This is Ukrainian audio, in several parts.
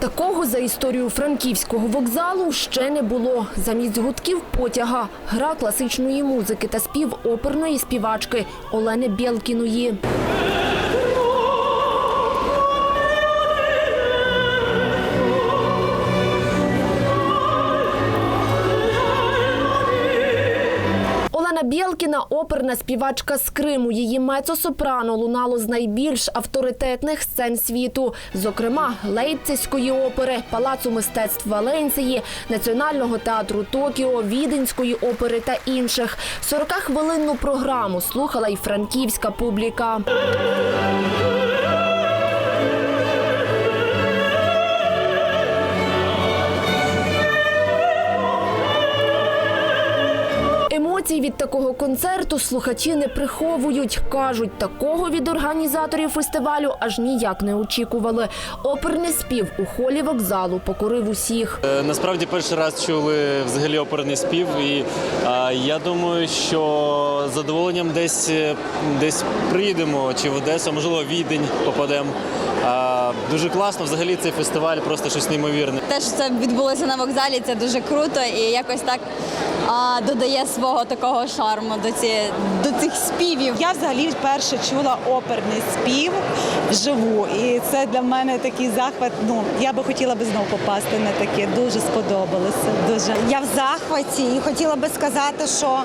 Такого за історію франківського вокзалу ще не було. Замість гудків потяга гра класичної музики та спів оперної співачки Олени Бєлкіної. Олена Бєлкіна – оперна співачка з Криму. Її мецо-сопрано лунало з найбільш авторитетних сцен світу, зокрема Лейпцизької опери, Палацу мистецтв Валенції, Національного театру Токіо, Віденської опери та інших. 40-хвилинну програму слухала й франківська публіка. Емоцій від такого концерту слухачі не приховують. Кажуть, такого від організаторів фестивалю аж ніяк не очікували. Оперний спів у холі вокзалу покорив усіх. Е, Насправді перший раз чули взагалі оперний спів, і а, я думаю, що з задоволенням десь е, десь приїдемо чи в Одесу, можливо, Відень попадемо. Дуже класно, взагалі цей фестиваль просто щось неймовірне. Те, що це відбулося на вокзалі, це дуже круто і якось так а, додає свого такого шарму до, ці, до цих співів. Я взагалі вперше чула оперний спів вживу, і це для мене такий захват. Ну я би хотіла би знову попасти на таке. Дуже сподобалося. Дуже Я в захваті і хотіла би сказати, що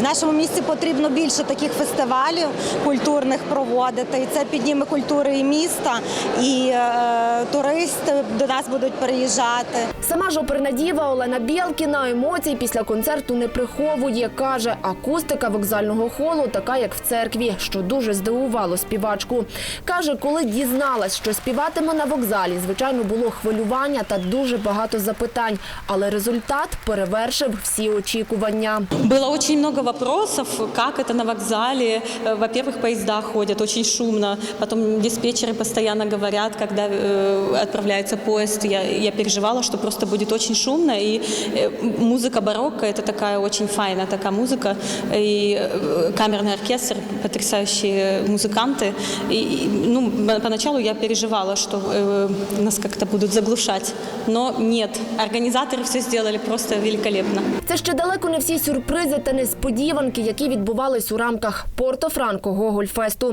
в нашому місті потрібно більше таких фестивалів культурних проводити. І це підніме культури і міста, і е, туристи до нас будуть приїжджати. Сама ж оперна діва Олена Бєлкіна емоцій після концерту не приховує. Каже, акустика вокзального холу така, як в церкві, що дуже здивувало співачку. Каже, коли дізналась, що співатиме на вокзалі, звичайно, було хвилювання та дуже багато запитань. Але результат перевершив всі очікування. Было очень много вопросов, как это на вокзале. Э, Во-первых, поезда ходят очень шумно, потом диспетчеры постоянно говорят, когда э, отправляется поезд. Я, я переживала, что просто будет очень шумно. И э, музыка барокко – это такая очень файная такая музыка. И э, камерный оркестр, потрясающие музыканты. И, и, ну, поначалу я переживала, что э, нас как-то будут заглушать. Но нет, организаторы все сделали просто великолепно. Це ще далеко не всі сюрпризи та несподіванки, які відбувались у рамках Порто-Франко Гогольфесту.